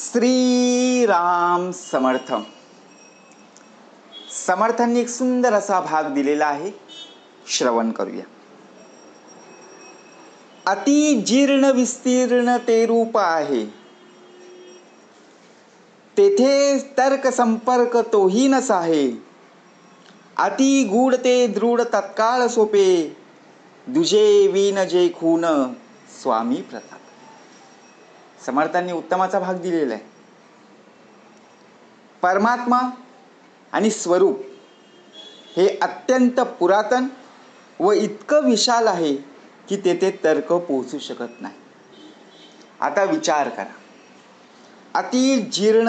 श्रीराम समर्थ समर्थांनी एक सुंदर असा भाग दिलेला आहे. श्रवण करूया. अति जीर्ण विस्तीर्ण ते रूप आहे. तेथे तर्क संपर्क तोही नस आहे अति गूढ ते दृढ तत्काळ सोपे. दुजे विन जे खून स्वामी प्रताप. समर्थांनी उत्तमाचा भाग दिलेला आहे. परमात्मा आणि स्वरूप हे अत्यंत पुरातन व इतकं विशाल आहे की तेथे तर्क पोहोचू शकत नाही. आता विचार करा. अति जीर्ण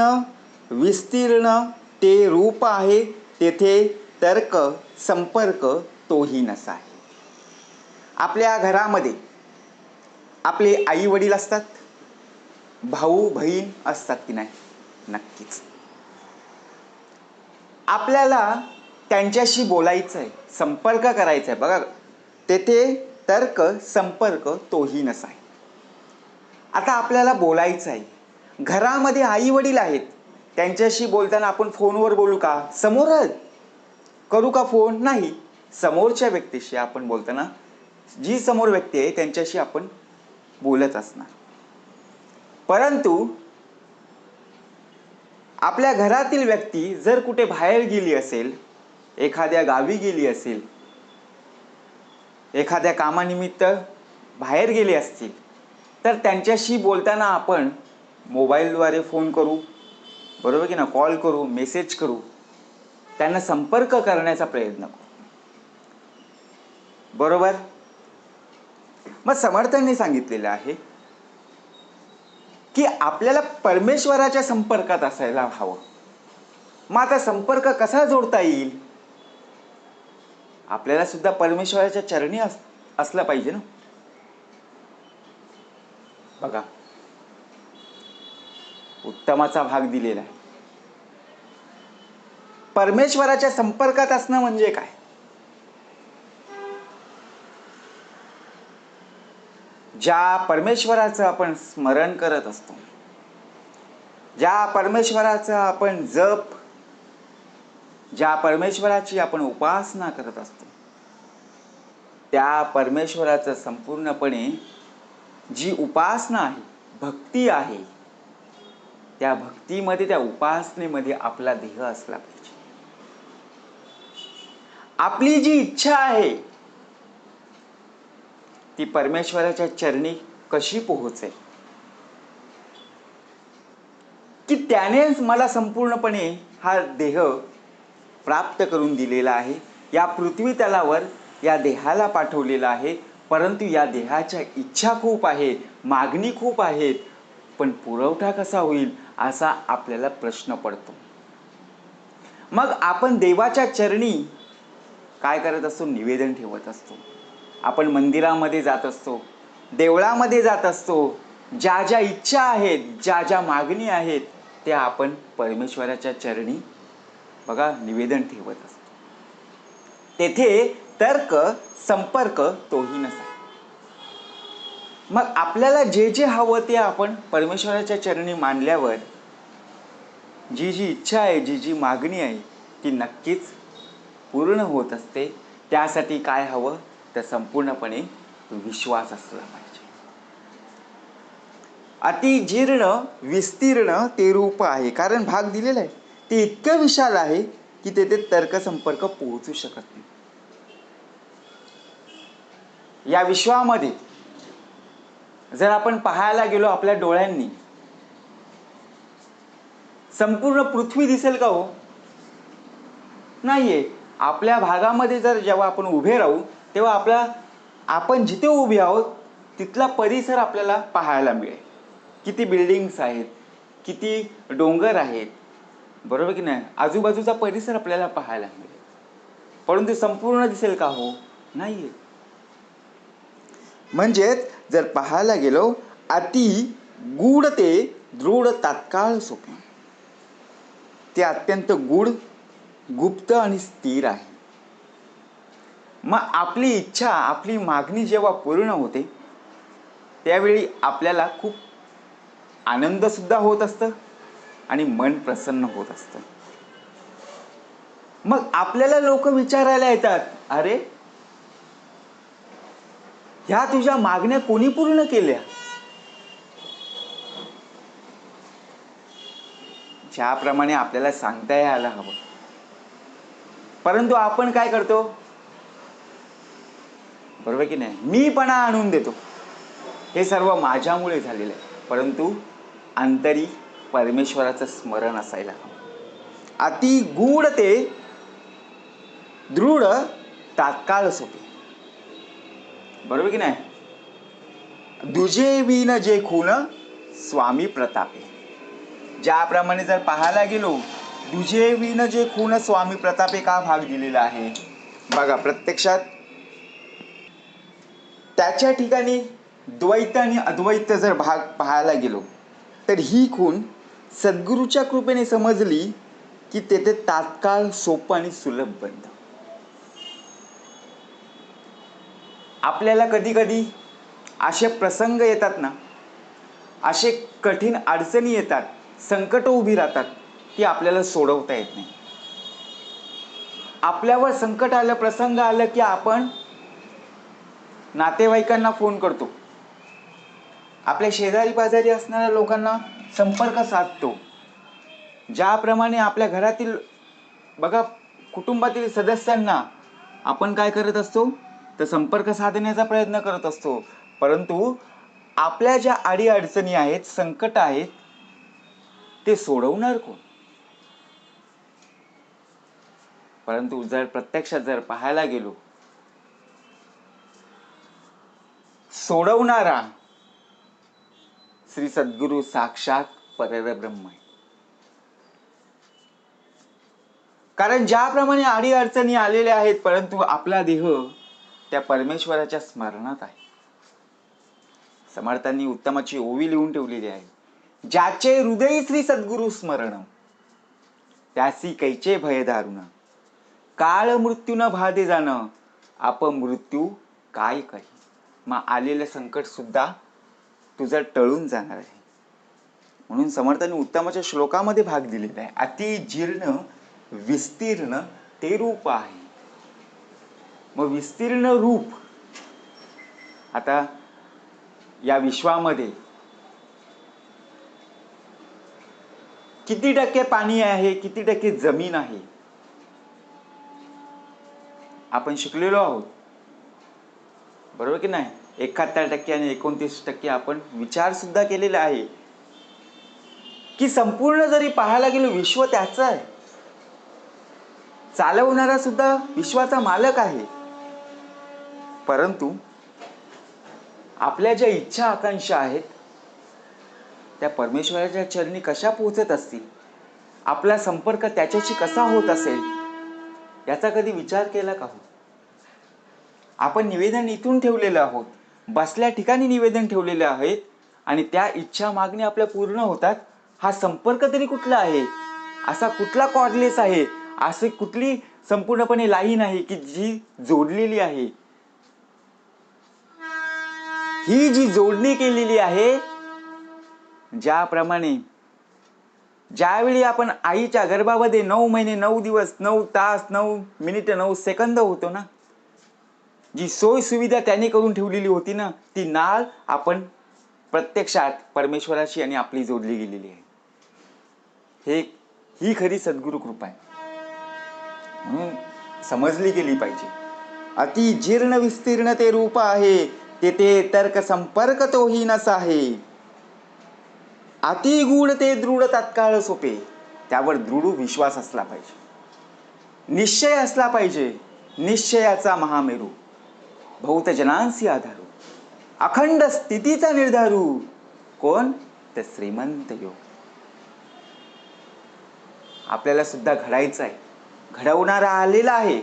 विस्तीर्ण ते रूप आहे तेथे तर्क संपर्क तोही नसा आहे आपल्या घरामध्ये आपले आई वडील असतात. भाऊ बहीण असतात की नाही? नक्कीच. आपल्याला त्यांच्याशी बोलायचं आहे संपर्क करायचा आहे बघा तेथे तर्क संपर्क तोही नसाय. आहे आता आपल्याला बोलायचं आहे घरामध्ये आई वडील आहेत. त्यांच्याशी बोलताना आपण फोनवर बोलू का? समोरच. करू का फोन? नाही. समोरच्या व्यक्तीशी आपण बोलताना जी समोर व्यक्ती आहे त्यांच्याशी आपण बोलत असणार. परंतु आपल्या घरातील व्यक्ती जर कुठे बाहेर गेली असेल एखाद्या गावी गेली असेल एखाद्या कामानिमित्त बाहेर गेले असतील तर त्यांच्याशी बोलताना आपण मोबाईलद्वारे फोन करू बरोबर की ना? कॉल करू मेसेज करू त्यांना संपर्क करण्याचा प्रयत्न करू. बरोबर? मग समर्थांनी सांगितलेलं आहे की आपल्याला परमेश्वराच्या संपर्कात असायला हवं. मग आता संपर्क कसा जोडता येईल? आपल्याला सुद्धा परमेश्वराच्या चरणी अस असलं पाहिजे ना? बघा. उत्तमाचा भाग दिलेला आहे. परमेश्वराच्या संपर्कात असणं म्हणजे काय? ज्या परमेश्वराचं आपण स्मरण करत असतो ज्या परमेश्वराचं आपण जप ज्या परमेश्वराची आपण उपासना करत असतो त्या परमेश्वराचं संपूर्णपणे जी उपासना आहे भक्ती आहे त्या भक्तीमध्ये त्या उपासनेमध्ये आपला देह असला पाहिजे. आपली जी इच्छा आहे ती परमेश्वराच्या चरणी कशी पोहोचेल? की त्यानेच मला संपूर्णपणे हा देह प्राप्त करून दिलेला आहे? या पृथ्वी तलावर या देहाला पाठवलेला आहे परंतु या देहाच्या इच्छा खूप आहेत मागणी खूप आहेत. पण पुरवठा कसा होईल असा आपल्याला प्रश्न पडतो. मग आपण देवाच्या चरणी काय करत असतो? निवेदन ठेवत असतो. आपण मंदिरामध्ये जात असतो देवळामध्ये जात असतो ज्या ज्या इच्छा आहेत ज्या ज्या मागणी आहेत त्या आपण परमेश्वराच्या चरणी बघा निवेदन ठेवत असतो. तेथे तर्क संपर्क तोही नसा मग आपल्याला जे जे हवं ते आपण परमेश्वराच्या चरणी मानल्यावर जी जी इच्छा आहे जी जी मागणी आहे ती नक्कीच पूर्ण होत असते. त्यासाठी काय हवं? तर संपूर्णपणे विश्वास असला पाहिजे. अतिजीर्ण विस्तीर्ण ते रूप आहे. कारण भाग दिलेला आहे. ते इतकं विशाल आहे की तेथे तर्कसंपर्क पोहोचू शकत नाही. या विश्वामध्ये जर आपण पाहायला गेलो आपल्या डोळ्यांनी संपूर्ण पृथ्वी दिसेल का हो? नाहीये. आपल्या भागामध्ये जर जेव्हा आपण उभे राहू तेव्हा आपला आपण जिथे उभे आहोत तिथला परिसर आपल्याला पाहायला मिळेल. किती बिल्डिंग्स आहेत किती डोंगर आहेत बरोबर की नाही? आजूबाजूचा परिसर आपल्याला पाहायला मिळेल. परंतु संपूर्ण दिसेल का हो? नाहीये. म्हणजेच जर पाहायला गेलो अति गूढ ते दृढ तात्काळ स्वप्न. ते अत्यंत गूढ गुप्त आणि स्थिर आहे. मग आपली इच्छा आपली मागणी जेव्हा पूर्ण होते त्यावेळी आपल्याला खूप आनंद सुद्धा होत असतं आणि मन प्रसन्न होत असतं. मग आपल्याला लोक विचारायला येतात अरे ह्या तुझ्या मागण्या कोणी पूर्ण केल्या? ज्याप्रमाणे आपल्याला सांगता यायला हवं. परंतु आपण काय करतो? बरोबर की नाही? मीपणा आणून देतो. हे सर्व माझ्यामुळे झालेलं आहे. परंतु आंतरिक परमेश्वराचं स्मरण असायला हवं. अति गूढ ते दृढ तात्काळ सोपे. बरोबर की नाही? दुजे विन जे खून स्वामी प्रतापे. ज्याप्रमाणे जर पाहायला गेलो दुजे विन जे खून स्वामी प्रतापे का भाग दिलेला आहे? बघा प्रत्यक्षात त्याच्या ठिकाणी द्वैत आणि अद्वैत जर भाग पाहायला गेलो तर ही खूण सद्गुरूच्या कृपेने समजली की तेथे तात्काळ सोपं आणि सुलभ बनतं आपल्याला कधी कधी असे प्रसंग येतात ना असे कठीण अडचणी येतात संकट उभी राहतात ती आपल्याला सोडवता येत नाही. आपल्यावर संकट आलं प्रसंग आलं की आपण नातेवाईकांना फोन करतो. आपल्या शेजारी पाजारी असणाऱ्या लोकांना संपर्क साधतो. ज्याप्रमाणे आपल्या घरातील बघा कुटुंबातील सदस्यांना आपण काय करत असतो? तर संपर्क साधण्याचा प्रयत्न करत असतो. परंतु आपल्या ज्या आडी अडचणी आहेत संकट आहेत ते सोडवणार कोण? परंतु जर प्रत्यक्षात जर पाहायला गेलो सोडवणारा श्री सद्गुरू साक्षात परब्रह्म आहे. कारण ज्याप्रमाणे आडी अडचणी आलेल्या आहेत परंतु आपला देह त्या परमेश्वराच्या स्मरणात आहे. समर्थांनी उत्तमाची ओवी लिहून ठेवलेली आहे. ज्याचे हृदय श्री सद्गुरु स्मरण त्यासी कैचे भय दारुण काळ मृत्यू न भादे जाणं आप मृत्यू काय काही मग आलेलं संकट सुद्धा तुझं टळून जाणार आहे. म्हणून समर्थांनी उत्तमाच्या श्लोकामध्ये भाग दिलेला आहे. अति जीर्ण विस्तीर्ण ते रूप आहे. मग विस्तीर्ण रूप आता या विश्वामध्ये किती टक्के पाणी आहे किती टक्के जमीन आहे? आपण शिकलेलो आहोत. बरोबर की नाही? एकाहत्तर टक्के आणि एकोणतीस टक्के आपण विचार सुद्धा केलेला आहे. की संपूर्ण जरी पाहायला गेलो विश्व त्याचं आहे. चालवणारा सुद्धा विश्वाचा मालक आहे. परंतु आपल्या ज्या इच्छा आकांक्षा आहेत त्या परमेश्वराच्या चरणी कशा पोहोचत असतील? आपला संपर्क त्याच्याशी कसा होत असेल? याचा कधी विचार केला का हो? आपण निवेदन इथून ठेवलेलं आहोत. बसल्या ठिकाणी निवेदन ठेवलेले आहेत आणि त्या इच्छा मागणी आपल्या पूर्ण होतात. हा संपर्क तरी कुठला आहे? असा कुठला कॉर्डलेस आहे? असे कुठली संपूर्णपणे लाईन आहे की जी जोडलेली आहे? ही जी जोडणी केलेली आहे ज्याप्रमाणे ज्यावेळी आपण आईच्या गर्भामध्ये नऊ महिने नऊ दिवस नऊ तास नऊ मिनिट नऊ सेकंद होतो ना जी सोय सुविधा त्याने करून ठेवलेली होती ना ती नाळ आपण प्रत्यक्षात परमेश्वराशी आणि आपली जोडली गेलेली आहे. हे ही खरी सद्गुरु कृपा आहे. म्हणून समजली गेली पाहिजे. अति जीर्ण विस्तीर्ण ते रूप आहे तेथे तर्क संपर्क तोही नसा आहे अति गूढ ते दृढ तात्काळ सोपे त्यावर दृढ विश्वास असला पाहिजे. निश्चय असला पाहिजे निश्चयाचा महामेरू. भौतजनांसी आधारू. अखंड स्थितीचा निर्धारू. कोण? तर श्रीमंत योग. आपल्याला सुद्धा घडायचं आहे. घडवणारा आलेला आहे.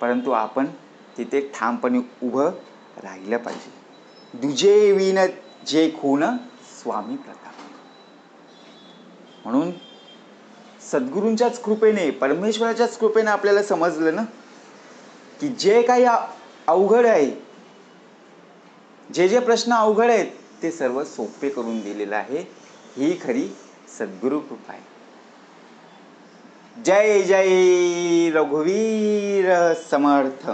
परंतु आपण तिथे ठामपणे उभं राहिलं पाहिजे. दुजे विन जे खून स्वामी प्रताप. म्हणून सद्गुरूंच्याच कृपेने परमेश्वराच्याच कृपेने आपल्याला समजलं ना की जे काही अवघड आहे. जे जे प्रश्न अवघड आहेत ते सर्व सोपे करून दिलेलं आहे. ही खरी सद्गुरु कृपा आहे. जय जय रघुवीर समर्थ.